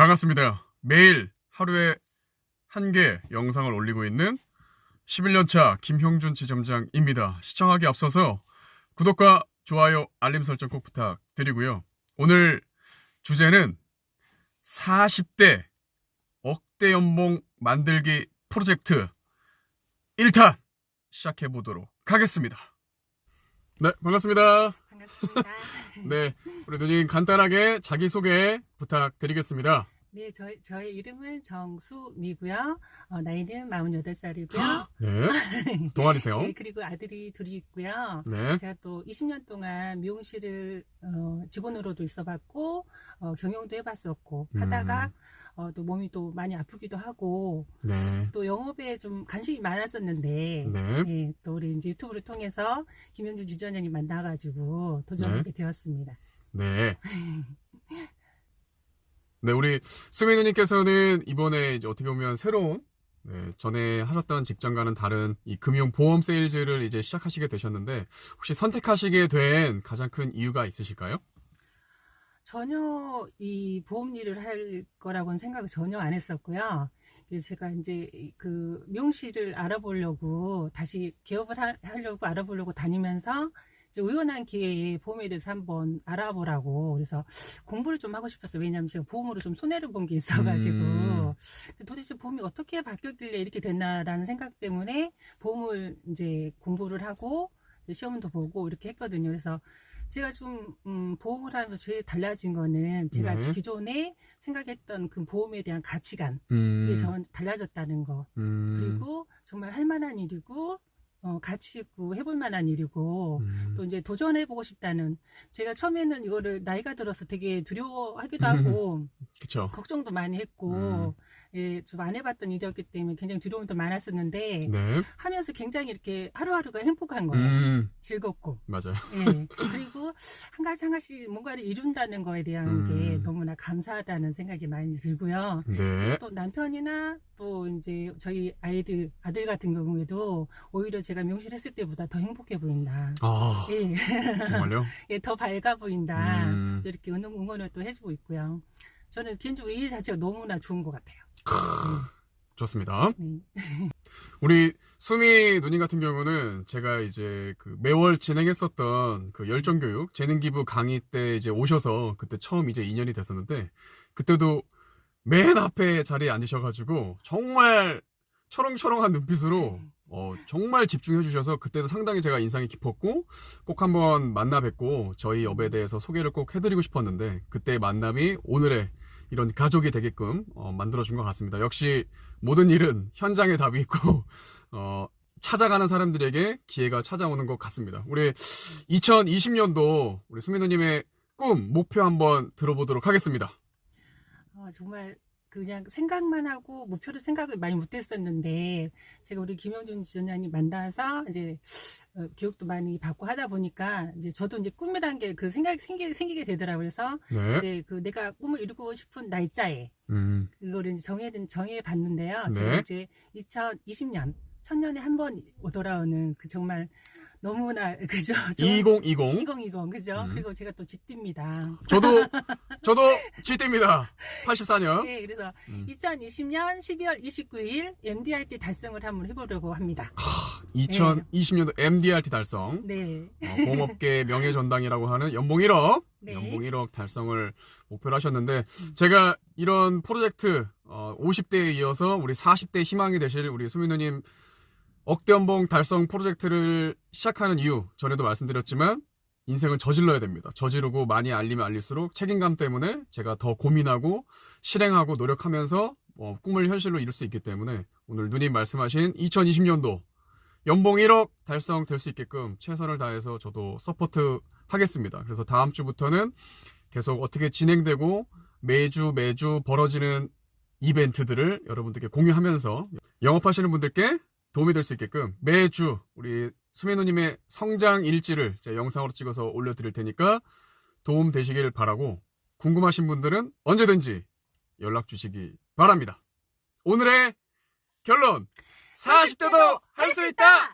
반갑습니다. 매일 하루에 한 개 영상을 올리고 있는 11년차 김형준 지점장입니다. 시청하기 앞서서 구독과 좋아요, 알림 설정 꼭 부탁드리고요. 오늘 주제는 40대 억대 연봉 만들기 프로젝트 1탄 시작해 보도록 하겠습니다. 네, 반갑습니다. 반갑습니다. 네, 우리 누님 간단하게 자기소개 부탁드리겠습니다. 네, 저, 저의 이름은 정수미고요. 어, 나이는 48살이고요. 네, 동아리세요. 네, 그리고 아들이 둘이 있고요. 네, 제가 또 20년 동안 미용실을 어, 직원으로도 있어봤고 어, 경영도 해봤었고 음. 하다가 어, 또 몸이 또 많이 아프기도 하고 네, 또 영업에 좀 관심이 많았었는데 네. 네, 또 우리 이제 유튜브를 통해서 김영준 주전장님 만나가지고 도전하게 되었습니다. 네. 네, 우리 수미 누님께서는 이번에 이제 어떻게 보면 새로운 네, 전에 하셨던 직장과는 다른 이 금융 보험 세일즈를 이제 시작하시게 되셨는데 혹시 선택하시게 된 가장 큰 이유가 있으실까요? 전혀 이 보험 일을 할 거라고는 생각을 전혀 안 했었고요. 제가 이제 그 미용실을 알아보려고 다시 개업을 하, 하려고 알아보려고 다니면서 우연한 기회에 보험에 대해서 한번 알아보라고 그래서 공부를 좀 하고 싶었어요. 왜냐하면 제가 보험으로 좀 손해를 본 게 있어가지고 음. 도대체 보험이 어떻게 바뀌었길래 이렇게 됐나라는 생각 때문에 보험을 이제 공부를 하고 시험도 보고 이렇게 했거든요. 그래서 제가 좀 음, 보험을 하면서 제일 달라진 거는 제가 네. 기존에 생각했던 그 보험에 대한 가치관 음, 이게 전 달라졌다는 거 음, 그리고 정말 할 만한 일이고 어, 가치 있고 해볼 만한 일이고 음, 또 이제 도전해보고 싶다는 제가 처음에는 이거를 나이가 들어서 되게 두려워하기도 음. 하고 그쵸. 걱정도 많이 했고 예, 좀 안 해봤던 일이었기 때문에 굉장히 두려움도 많았었는데 네, 하면서 굉장히 이렇게 하루하루가 행복한 거예요. 음, 즐겁고 맞아요. 예. 그리고 한 가지 한 가지 뭔가를 이룬다는 거에 대한 음. 게 너무나 감사하다는 생각이 많이 들고요. 네, 또 남편이나 또 이제 저희 아이들 아들 같은 경우에도 오히려 제가 명실 했을 때보다 더 행복해 보인다. 아, 예, 정말요? 예, 더 밝아 보인다. 음, 이렇게 응원, 응원을 또 해주고 있고요. 저는 개인적으로 일 자체가 너무나 좋은 것 같아요. 좋습니다. 네. 우리 수미 누님 같은 경우는 제가 이제 그 매월 진행했었던 그 열정 교육 재능 기부 강의 때 이제 오셔서 그때 처음 이제 2년이 됐었는데 그때도 맨 앞에 자리에 앉으셔가지고 정말 초롱초롱한 눈빛으로 어, 정말 집중해 주셔서 그때도 상당히 제가 인상이 깊었고 꼭 한번 만나 뵙고 저희 업에 대해서 소개를 꼭 해드리고 싶었는데 그때의 만남이 오늘의 이런 가족이 되게끔 어, 만들어준 것 같습니다. 역시 모든 일은 현장에 답이 있고 어, 찾아가는 사람들에게 기회가 찾아오는 것 같습니다. 우리 2020년도 우리 수민우님의 꿈 목표 한번 들어보도록 하겠습니다. 어, 정말 그냥 생각만 하고 목표를 생각을 많이 못했었는데 제가 우리 김영준 지점장님 만나서 이제 어, 교육도 많이 받고 하다 보니까 이제 저도 이제 꿈이란 게 그 생각이 생기, 생기게 되더라고요. 그래서 네, 이제 그 내가 꿈을 이루고 싶은 날짜에 음, 그거를 이제 정해 정해 봤는데요. 네. 제가 이제 2020년 천년에 한 번 돌아오는 그 정말 너무나 그죠? 2020 2020 그죠? 음. 그리고 제가 또 쥐띠입니다. 저도 저도 GT입니다. 84년. 네, 그래서 음. 2020년 12월 29일 MDRT 달성을 한번 해보려고 합니다. 2020년도 MDRT 달성. 네, 어, 보험업계 명예 전당이라고 하는 연봉 1억, 네. 연봉 1억 달성을 목표로 하셨는데 제가 이런 프로젝트 어, 50대에 이어서 우리 40대 희망이 되실 우리 수민우님 억대 연봉 달성 프로젝트를 시작하는 이유 전에도 말씀드렸지만 인생은 저질러야 됩니다. 저지르고 많이 알리면 알릴수록 책임감 때문에 제가 더 고민하고 실행하고 노력하면서 어, 꿈을 현실로 이룰 수 있기 때문에 오늘 누님 말씀하신 2020년도 연봉 1억 달성될 수 있게끔 최선을 다해서 저도 서포트 하겠습니다. 그래서 다음 주부터는 계속 어떻게 진행되고 매주 매주 벌어지는 이벤트들을 여러분들께 공유하면서 영업하시는 분들께 도움이 될 수 있게끔 매주 우리 수민우님의 성장 일지를 제가 영상으로 찍어서 올려드릴 테니까 도움 되시길 바라고 궁금하신 분들은 언제든지 연락 주시기 바랍니다. 오늘의 결론 40대도 할 수 있다!